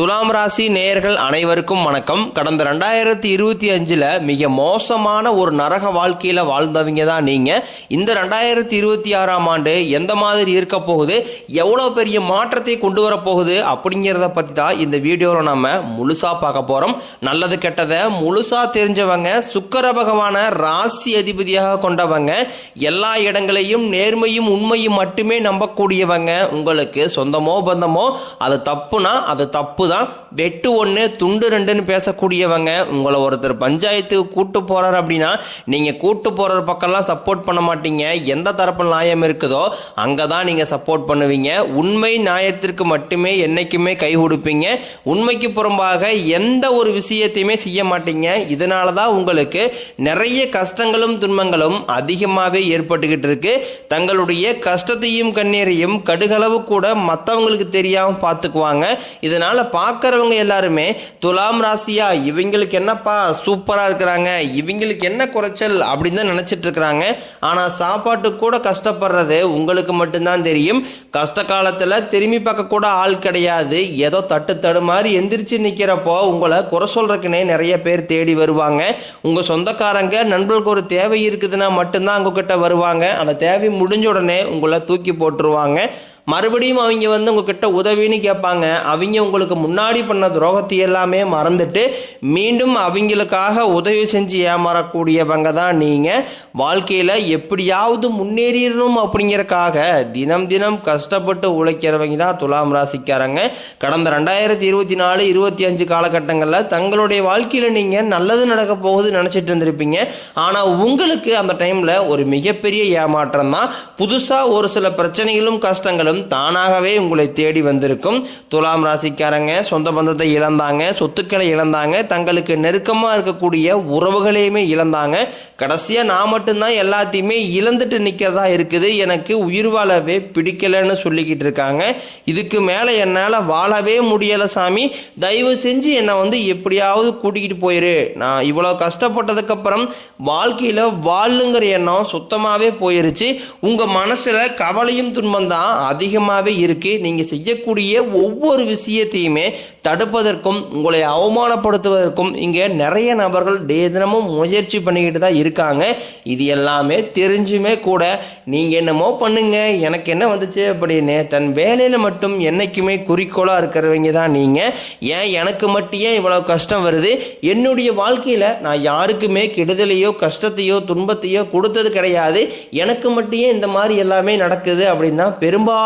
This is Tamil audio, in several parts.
துலாம் ராசி நேயர்கள் அனைவருக்கும் வணக்கம். கடந்த ரெண்டாயிரத்தி இருபத்தி அஞ்சில் மிக மோசமான ஒரு நரக வாழ்க்கையில் வாழ்ந்தவங்க தான் நீங்கள் இந்த ரெண்டாயிரத்தி இருபத்தி ஆறாம் ஆண்டு எந்த மாதிரி இருக்க போகுது? எவ்வளோ பெரிய மாற்றத்தை கொண்டு வரப்போகுது அப்படிங்கிறத பற்றி தான் இந்த வீடியோவில் நம்ம முழுசாக பார்க்க போகிறோம் நல்லது கெட்டதை முழுசாக தெரிஞ்சவங்க சுக்கர பகவான ராசி அதிபதியாக கொண்டவங்க எல்லா இடங்களையும் நேர்மையும் உண்மையும் மட்டுமே நம்பக்கூடியவங்க உங்களுக்கு சொந்தமோ பந்தமோ அது தப்புனா அது தப்பு தான் வெட்டு ஒன்று துண்டு ரெண்டுன்னு பேசக்கூடியவங்க உங்களை ஒருத்தர் பஞ்சாயத்துக்கு கூட்டு போகிறார் அப்படின்னா நீங்கள் கூட்டு போகிற பக்கம்லாம் சப்போர்ட் பண்ண மாட்டீங்க. எந்த தரப்பு நியாயம் இருக்குதோ அங்கே தான் நீங்கள் சப்போர்ட் பண்ணுவீங்க. உண்மை நியாயத்திற்கு மட்டுமே என்னைக்குமே கை கொடுப்பீங்க. உண்மைக்கு புறம்பாக எந்த ஒரு விஷயத்தையுமே செய்ய மாட்டீங்க. இதனால தான் உங்களுக்கு நிறைய கஷ்டங்களும் துன்பங்களும் அதிகமாகவே ஏற்பட்டுக்கிட்டு இருக்கு. தங்களுடைய கஷ்டத்தையும் கண்ணீரையும் கடுகளவு கூட மற்றவங்களுக்கு தெரியாமல் பார்த்துக்குவாங்க. இதனால் பார்க்குறவங்க எல்லாருமே துலாம் ராசியா இவங்களுக்கு என்னப்பா சூப்பராக இருக்கிறாங்க இவங்களுக்கு என்ன குறைச்சல் அப்படின்னு தான் நினச்சிட்டு இருக்கிறாங்க. ஆனால் சாப்பாட்டு கூட கஷ்டப்படுறது உங்களுக்கு மட்டும்தான் தெரியும். கஷ்ட காலத்தில் திரும்பி பார்க்க கூட ஆள் கிடையாது. ஏதோ தட்டு தடுமாறி மாதிரி எந்திரிச்சு நிற்கிறப்போ உங்களை குறை சொல்கிறக்குனே நிறைய பேர் தேடி வருவாங்க. உங்கள் சொந்தக்காரங்க நண்பர்களுக்கு ஒரு தேவை இருக்குதுன்னா மட்டும்தான் உங்ககிட்ட வருவாங்க. அந்த தேவை முடிஞ்ச உடனே உங்களை தூக்கி போட்டுருவாங்க. மறுபடியும் அவங்க வந்து உங்ககிட்ட உதவின்னு கேட்பாங்க. அவங்க உங்களுக்கு முன்னாடி பண்ண துரோகத்தை எல்லாமே மறந்துட்டு மீண்டும் அவங்களுக்காக உதவி செஞ்சு ஏமாறக்கூடியவங்க தான் நீங்கள் வாழ்க்கையில் எப்படியாவது முன்னேறிடணும் அப்படிங்கிறக்காக தினம் தினம் கஷ்டப்பட்டு உழைக்கிறவங்க தான் துலாம் ராசிக்காரங்க. கடந்த ரெண்டாயிரத்தி இருபத்தி நாலு இருபத்தி அஞ்சு காலகட்டங்களில் தங்களுடைய வாழ்க்கையில் நீங்கள் நல்லது நடக்க போகுது நினச்சிட்டு இருந்திருப்பீங்க. ஆனால் உங்களுக்கு அந்த டைமில் ஒரு மிகப்பெரிய ஏமாற்றம் தான். புதுசாக ஒரு சில பிரச்சனைகளும் கஷ்டங்களும் தானாகவே உங்களை தேடி வந்திருக்கும். துலாம் ராசிக்காரங்க சொந்த பந்தத்தை இழந்தாங்க சொத்துக்களை இழந்தாங்க தங்களுக்கு நெருக்கமாக இருக்கக்கூடிய உறவுகளையுமே இழந்தாங்க. கடைசியாக நான் மட்டும்தான் எல்லாத்தையுமே இழந்துட்டு நிற்கிறதா இருக்குது. எனக்கு உயிர் வாழவே பிடிக்கலைன்னு சொல்லிக்கிட்டு இருக்காங்க. இதுக்கு மேலே என்னால் வாழவே முடியலை சாமி. தயவு செஞ்சு என்னை வந்து எப்படியாவது கூட்டிக்கிட்டு போயிரு. நான் இவ்வளோ கஷ்டப்பட்டதுக்கப்புறம் வாழ்க்கையில் வாழுங்கிற எண்ணம் சுத்தமாகவே போயிருச்சு. உங்கள் மனசில் கவலையும் துன்பம் தான். அதிகமாகவே இருக்குது நீங்கள் செய்யக்கூடிய ஒவ்வொரு விஷயத்தையுமே தடுப்பதற்கும் உங்களை அவமானப்படுத்துவதற்கும் இங்கே நிறைய நபர்கள் டே தினமும் முயற்சி பண்ணிக்கிட்டு தான் இருக்காங்க. இது எல்லாமே தெரிஞ்சுமே கூட நீங்கள் என்னமோ பண்ணுங்க. எனக்கு என்ன வந்துச்சு அப்படின்னு தன் வேலையில் மட்டும் என்றைக்குமே குறிக்கோளாக இருக்கிறவங்க தான் நீங்கள் ஏன் எனக்கு மட்டும் ஏன் இவ்வளோ கஷ்டம் வருது? என்னுடைய வாழ்க்கையில் நான் யாருக்குமே கெடுதலையோ கஷ்டத்தையோ துன்பத்தையோ கொடுத்தது கிடையாது. எனக்கு மட்டும் ஏன் இந்த மாதிரி எல்லாமே நடக்குது அப்படின்னு தான்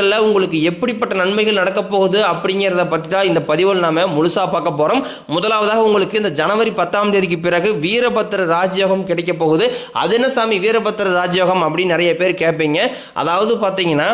நாட்களில் உங்களுக்கு எப்படிப்பட்ட நன்மைகள் நடக்கப் போகுது அப்படிங்கிறத பற்றி தான் இந்த பதிவில் நாம முழுசாக பார்க்க போகிறோம் முதலாவதாக உங்களுக்கு இந்த ஜனவரி பத்தாம் தேதிக்கு பிறகு வீரபத்திர ராஜயோகம் கிடைக்க போகுது. அது என்ன சாமி? வீரபத்திர ராஜயோகம் அப்படின்னு நிறைய பேர் கேட்பீங்க அதாவது பார்த்தீங்கன்னா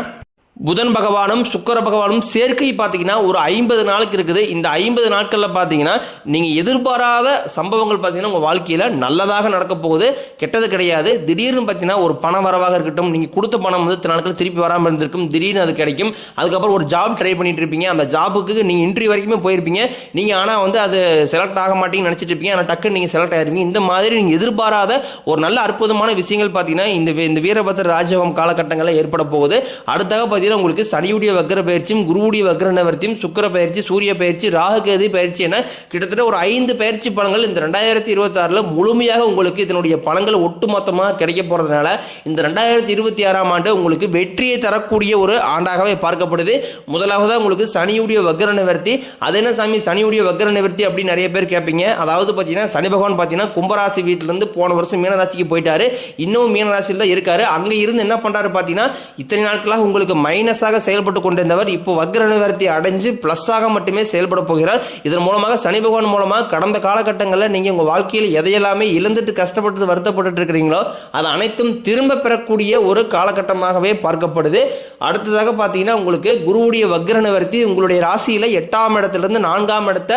புதன் பகவானும் சுக்கர பகவானும் சேர்க்கை பார்த்தீங்கன்னா ஒரு ஐம்பது நாளுக்கு இருக்குது. இந்த ஐம்பது நாட்களில் பார்த்தீங்கன்னா நீங்கள் எதிர்பாராத சம்பவங்கள் பார்த்தீங்கன்னா உங்கள் வாழ்க்கையில் நல்லதாக நடக்க போகுது. கெட்டது கிடையாது. திடீர்னு பார்த்தீங்கன்னா ஒரு பண வரவாக இருக்கட்டும் நீங்கள் கொடுத்த பணம் வந்து நாட்கள் திருப்பி வராமல் இருந்திருக்கும். திடீர்னு அது கிடைக்கும். அதுக்கப்புறம் ஒரு ஜாப் ட்ரை பண்ணிட்டு இருப்பீங்க. அந்த ஜாபுக்கு நீங்கள் இன்ட்ரி வரைக்குமே போயிருப்பீங்க. நீங்கள் ஆனால் வந்து அது செலக்ட் ஆக மாட்டீங்கன்னு நினச்சிட்டு இருப்பீங்க. ஆனால் டக்குன்னு நீங்கள் செலக்ட் ஆயிருப்பீங்க. இந்த மாதிரி நீங்கள் எதிர்பாராத ஒரு நல்ல அற்புதமான விஷயங்கள் பார்த்தீங்கன்னா இந்த வி- இந்த வீரபத்திர ராஜகம் காலகட்டங்களில் ஏற்பட போகுது. அடுத்தாக பார்த்தீங்கன்னா உங்களுக்கு சனியுடைய வக்கர பயிற்சியும் குருவுடைய வக்கர நிவர்த்தியும் சுக்கிர பயிற்சி சூரிய பயிற்சி ராகுகேது பயிற்சி என கிட்டத்தட்ட ஒரு ஐந்து பயிற்சி பலன்கள் இந்த ரெண்டாயிரத்தி இருபத்தாறில் முழுமையாக உங்களுக்கு இதனுடைய பலன்கள் ஒட்டுமொத்தமாக கிடைக்க போகிறதுனால இந்த ரெண்டாயிரத்தி இருபத்தி ஆறாம் ஆண்டு உங்களுக்கு வெற்றியை தரக்கூடிய ஒரு ஆண்டாகவே பார்க்கப்படுது. முதலாவதாக உங்களுக்கு சனியுடைய வக்கர நிவர்த்தி. அது என்ன சாமி? சனியுடைய வக்கர நிவர்த்தி அப்படின்னு நிறைய பேர் கேட்பீங்க. அதாவது பார்த்தீங்கன்னா சனி பகவான் பார்த்தீங்கன்னா கும்பராசி வீட்டிலேருந்து போன வருஷம் மீனராசிக்கு போயிட்டாரு. இன்னும் மீனராசியில் தான் இருக்காரு. அங்கே இருந்து என்ன பண்ணுறாரு பார்த்தீங்கன்னா இத்தனை நாட்களாக உங்களுக்கு மைனஸாக செயல்பட்டு கொண்டிருந்தவர் இப்போ வக்ர நிவர்த்தி அடைஞ்சு ப்ளஸ்ஸாக மட்டுமே செயல்பட போகிறார். இதன் மூலமாக சனி பகவான் மூலமாக கடந்த காலகட்டங்களில் நீங்கள் உங்கள் வாழ்க்கையில் எதையெல்லாமே இழந்துட்டு கஷ்டப்பட்டு வருத்தப்பட்டு இருக்கிறீங்களோ அது அனைத்தும் திரும்ப பெறக்கூடிய ஒரு காலகட்டமாகவே பார்க்கப்படுது. அடுத்ததாக பார்த்தீங்கன்னா உங்களுக்கு குருவுடைய வக்ர நிவர்த்தி உங்களுடைய ராசியில் எட்டாம் இடத்துலேருந்து நான்காம் இடத்த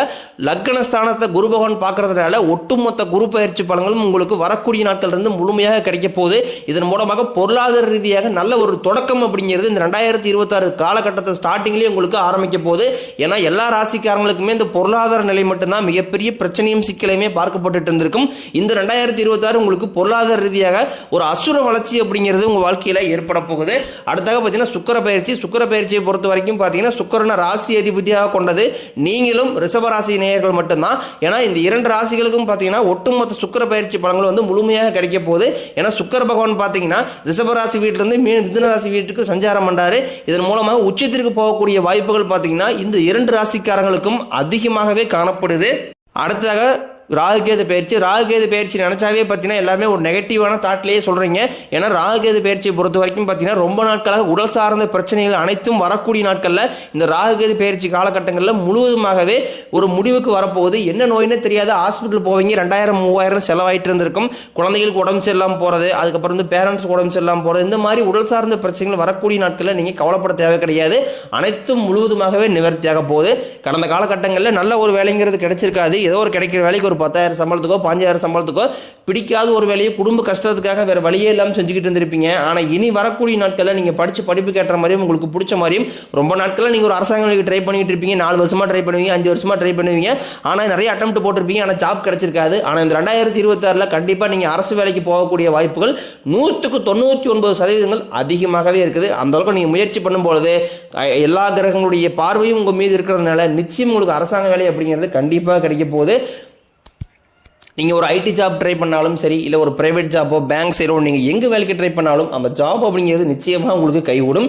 லக்னஸ்தானத்தை குரு பகவான் பார்க்கறதுனால ஒட்டுமொத்த குரு பயிற்சி பலன்களும் உங்களுக்கு வரக்கூடிய நாட்கள் இருந்து முழுமையாக கிடைக்க போகுது. இதன் மூலமாக பொருளாதார ரீதியாக நல்ல ஒரு தொடக்கம் அப்படிங்கிறது இந்த ரெண்டாயிரத்தி இருபத்தாறு காலகட்டத்தை ஸ்டார்டிங்லேயே உங்களுக்கு ஆரம்பிக்க போகுது. ஏன்னா எல்லா ராசிக்காரங்களுக்குமே இந்த பொருளாதார நிலை மட்டும்தான் மிகப்பெரிய பிரச்சனையும் சிக்கலையுமே பார்க்கப்பட்டு இருந்திருக்கும். இந்த ரெண்டாயிரத்தி இருபத்தாறு உங்களுக்கு பொருளாதார ரீதியாக ஒரு அசுர வளர்ச்சி அப்படிங்கிறது உங்கள் வாழ்க்கையில் ஏற்பட போகுது. அடுத்தாக பார்த்தீங்கன்னா சுக்கர பயிற்சி. சுக்கர பயிற்சியை பொறுத்த வரைக்கும் பார்த்தீங்கன்னா சுக்கரனை ராசி அதிபதியாக கொண்டது நீங்களும் ரிஷப ராசி நேயர்கள் மட்டும்தான். ஏன்னா இந்த இரண்டு ராசிகளுக்கும் பார்த்தீங்கன்னா ஒட்டுமொத்த சுக்கர பயிற்சி பலன்கள் வந்து முழுமையாக கிடைக்க போகுது. ஏன்னா சுக்கர பகவான் பார்த்தீங்கன்னா ரிஷபராசி வீட்டிலிருந்து மீன் மிதுன ராசி வீட்டுக்கு சஞ்சாரம் இதன் மூலமாக உச்சத்திற்கு போகக்கூடிய வாய்ப்புகள் பார்த்தீங்கன்னா இந்த இரண்டு ராசிக்காரங்களுக்கும் அதிகமாகவே காணப்படுது. அடுத்ததாக ராகுகேது பயிற்சி ராகுகேது பயிற்சி நினைச்சாவே பார்த்தீங்கன்னா எல்லாருமே ஒரு நெகட்டிவான தாட்லேயே சொல்கிறீங்க ஏன்னா ராகுகேது பயிற்சியை பொறுத்த வரைக்கும் பார்த்தீங்கன்னா ரொம்ப நாட்களாக உடல் சார்ந்த பிரச்சனைகள் அனைத்தும் வரக்கூடிய நாட்களில் இந்த ராகுகேது பயிற்சி காலகட்டங்களில் முழுவதுமாகவே ஒரு முடிவுக்கு வரப்போகுது. என்ன நோயினே தெரியாத ஹாஸ்பிட்டல் போவீங்க. ரெண்டாயிரம் மூவாயிரம் செலவாயிட்டு இருந்திருக்கும். குழந்தைகளுக்கு உடம்பு சரியில்லாமல் போகிறது அதுக்கப்புறம் வந்து பேரண்ட்ஸ் உடம்பு சரியில்லாமல் போகிறது இந்த மாதிரி உடல் சார்ந்த பிரச்சனைகள் வரக்கூடிய நாட்களில் நீங்கள் கவலைப்பட தேவை கிடையாது. அனைத்தும் முழுவதுமாகவே நிவர்த்தியாக போகுது. கடந்த காலகட்டங்களில் நல்ல ஒரு வேலைங்கிறது கிடைச்சிருக்காது. ஏதோ ஒரு கிடைக்கிற வேலைக்கு ஒரு பத்தாயிரம் சம்பளத்துக்கோ பாஞ்சாயிரம் சம்பளத்துக்கோ பிடிக்காத ஒரு வேலையை குடும்ப கஷ்டத்துக்காக வேறு வழியே இல்லாமல் செஞ்சுக்கிட்டு இருந்திருப்பீங்க. ஆனால் இனி வரக்கூடிய நாட்களில் நீங்கள் படித்து படிப்பு கேட்ட மாதிரியும் உங்களுக்கு பிடிச்ச மாதிரியும் ரொம்ப நாட்களில் நீங்கள் ஒரு அரசாங்க வேலைக்கு ட்ரை பண்ணிட்டு இருப்பீங்க. நாலு வருஷமாக ட்ரை பண்ணுவீங்க அஞ்சு வருஷமாக ட்ரை பண்ணுவீங்க. ஆனால் நிறைய அட்டம் போட்டிருப்பீங்க ஆனால் ஜாப் கிடைச்சிருக்காது. ஆனால் இந்த ரெண்டாயிரத்தி இருபத்தாறில் கண்டிப்பாக நீங்கள் அரசு வேலைக்கு போகக்கூடிய வாய்ப்புகள் நூற்றுக்கு தொண்ணூற்றி ஒன்பது சதவீதங்கள் அதிகமாகவே இருக்குது. அந்த அளவுக்கு நீங்கள் முயற்சி பண்ணும்பொழுது எல்லா கிரகங்களுடைய பார்வையும் உங்கள் மீது இருக்கிறதுனால நிச்சயம் உங்களுக்கு அரசாங்க வேலை அப்படிங்கிறது கண்டிப்பாக கிடைக்க போகுது. நீங்கள் ஒரு ஐடி ஜாப் ட்ரை பண்ணாலும் சரி இல்லை ஒரு ப்ரைவேட் ஜாப்போ பேங்க் சைடோ நீங்கள் எங்கே வேலைக்கு ட்ரை பண்ணாலும் அந்த ஜாப் அப்படிங்கிறது நிச்சயமாக உங்களுக்கு கைகூடும்.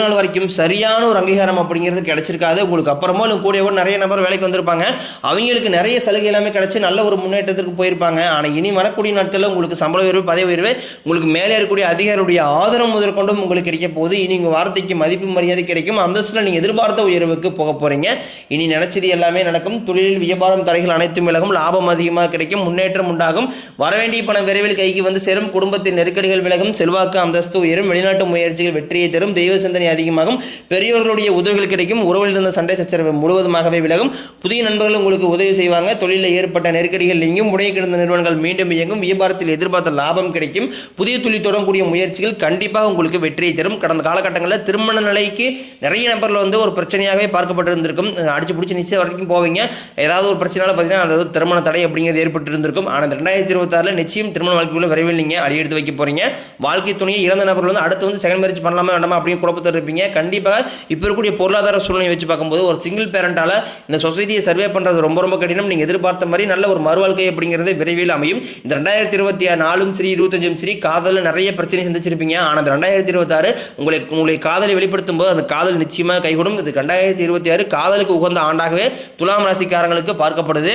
நாள் வரைக்கும் சரியான ஒரு அங்கீகாரம் அப்படிங்கிறது கிடைச்சிருக்காது. உங்களுக்கு அப்புறமா இல்லை கூட கூட நிறைய நபர் வேலைக்கு வந்திருப்பாங்க. அவங்களுக்கு நிறைய சலுகை எல்லாமே கிடைச்சி நல்ல ஒரு முன்னேற்றத்திற்கு போயிருப்பாங்க. ஆனால் இனி வரக்கூடிய நாட்களில் உங்களுக்கு சம்பள உயர்வு பதவி உயர்வு உங்களுக்கு மேலே இருக்கக்கூடிய அதிகாரியுடைய ஆதரவு முதற்கொண்டும் உங்களுக்கு கிடைக்க போகுது. இனி உங்கள் வார்த்தைக்கு மதிப்பு மரியாதை கிடைக்கும். அந்தஸ்தில் நீங்கள் எதிர்பார்த்த உயர்வுக்கு போக போறீங்க. இனி நினைச்சது எல்லாமே நடக்கும். தொழிலில் வியாபாரம் தடைகள் அனைத்தும் விலகும். லாபம் அதிகமாக கிடைக்கும். முன்னேற்றம் உண்டாகும். வரவேண்டிய பணம் விரைவில் கைக்கு வந்து சேரும். குடும்பத்தின் நெருக்கடிகள் விலகும். செல்வாக்கு அந்தஸ்து உயரும். வெளிநாட்டு முயற்சிகள் வெற்றியை தரும். தெய்வ சிந்தனை அதிகமாகும். பெரியவர்களுடைய உதவிகள் கிடைக்கும். உறவில் இருந்த சண்டை சச்சரவு முழுவதுமாகவே விலகும். புதிய நண்பர்கள் உங்களுக்கு உதவி செய்வாங்க. தொழிலில் ஏற்பட்ட நெருக்கடிகள் நீங்கும். முடங்கி கிடந்த நிறுவனங்கள் மீண்டும் இயங்கும். வியாபாரத்தில் எதிர்பார்த்த லாபம் கிடைக்கும். புதிய தொழில் தொடங்கக்கூடிய முயற்சிகள் கண்டிப்பாக உங்களுக்கு வெற்றியை தரும். கடந்த காலகட்டங்களில் திருமண நிலைக்கு நிறைய நபர்கள் வந்து ஒரு பிரச்சனையாகவே பார்க்கப்பட்டு இருந்திருக்கும் அடிச்சு பிடிச்சி நிச்சயம் வரைக்கும் போவீங்க. ஏதாவது ஒரு பிரச்சனை பார்த்தீங்கன்னா அதாவது திருமண தடை அப்படிங்கிறது ஏற்பட்டு இருந்திருக்கும் ஆனால் இந்த ரெண்டாயிரத்தி இருபத்தாறில் நிச்சயம் திருமண வாழ்க்கைக்குள்ள விரைவில் நீங்கள் அடி எடுத்து வைக்க போறீங்க. வாழ்க்கை துணையை இழந்த நபர்கள் வந்து அடுத்து வந்து செகண்ட் மேரேஜ் பண்ணலாமா வேண்டாமா அப்படின்னு குழப்பத்தில் இருப்பீங்க கண்டிப்பாக இப்போ இருக்கக்கூடிய பொருளாதார சூழ்நிலை வச்சு பார்க்கும்போது ஒரு சிங்கிள் பேரண்டால் இந்த சொசைட்டியை சர்வே பண்றது ரொம்ப ரொம்ப கடினம். நீங்க எதிர்பார்த்த மாதிரி நல்ல ஒரு மறுவாழ்க்கை அப்படிங்கிறது விரைவில் அமையும். இந்த ரெண்டாயிரத்தி இருபத்தி நாலும் சரி இருபத்தஞ்சும் சரி காதலில் நிறைய பிரச்சனை சந்திச்சிருப்பீங்க. ஆனால் இந்த ரெண்டாயிரத்தி இருபத்தாறு உங்களை உங்களுடைய காதலை வெளிப்படுத்தும் போது அந்த காதல் நிச்சயமாக கைகூடும். இது ரெண்டாயிரத்தி இருபத்தி ஆறு காதலுக்கு உகந்த ஆண்டாகவே துலாம் ராசிக்காரங்களுக்கு பார்க்கப்படுது.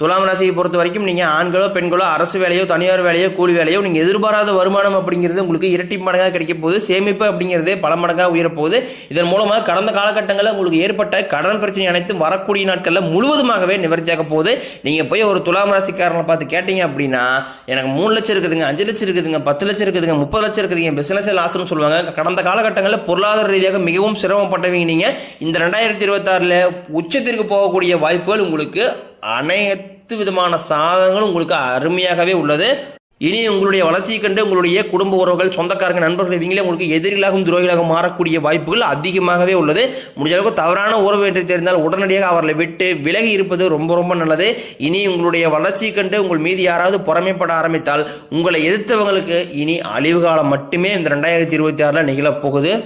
துலாம் ராசியை பொறுத்த வரைக்கும் நீங்கள் ஆண்களோ பெண்களோ அரசு வேலையோ தனியார் வேலையோ கூலி வேலையோ நீங்கள் எதிர்பாராத வருமானம் அப்படிங்கிறது உங்களுக்கு இரட்டி மடங்காக கிடைக்க போகுது. சேமிப்பு அப்படிங்கிறது பல மடங்காக உயரப்போகுது இதன் மூலமாக கடந்த காலகட்டங்களில் உங்களுக்கு ஏற்பட்ட கடன் பிரச்சனை அனைத்தும் வரக்கூடிய நாட்களில் முழுவதுமாகவே நிவர்த்தியாக போகுது. நீங்கள் போய் ஒரு துலாம் ராசிக்காரனை பார்த்து கேட்டீங்க அப்படின்னா எனக்கு மூணு லட்சம் இருக்குதுங்க அஞ்சு லட்சம் இருக்குதுங்க பத்து லட்சம் இருக்குதுங்க முப்பது லட்சம் இருக்குதுங்க பிசினஸ் லாஸ்னு சொல்லுவாங்க. கடந்த காலகட்டங்களில் பொருளாதார ரீதியாக மிகவும் சிரமப்பட்டவங்க நீங்கள் இந்த ரெண்டாயிரத்தி இருபத்தாறில் உச்சத்திற்கு போகக்கூடிய வாய்ப்புகள் உங்களுக்கு அனைத்து விதமான சாதனங்களும் உங்களுக்கு அருமையாகவே உள்ளது. இனி உங்களுடைய வளர்ச்சியை கண்டு உங்களுடைய குடும்ப உறவுகள் சொந்தக்காரங்க நண்பர்கள் இவங்களே உங்களுக்கு எதிரிகளாகவும் துரோகிகளாகவும் மாறக்கூடிய வாய்ப்புகள் அதிகமாகவே உள்ளது. முடிஞ்ச அளவுக்கு தவறான உறவு என்று தெரிந்தால் உடனடியாக அவர்களை விட்டு விலகி இருப்பது ரொம்ப ரொம்ப நல்லது. இனி உங்களுடைய வளர்ச்சியை கண்டு உங்கள் மீது யாராவது புறமைப்பட ஆரம்பித்தால் உங்களை எதிர்த்தவங்களுக்கு இனி அழிவு காலம் மட்டுமே இந்த ரெண்டாயிரத்தி இருபத்தி ஆறில் நிகழப் போகுது.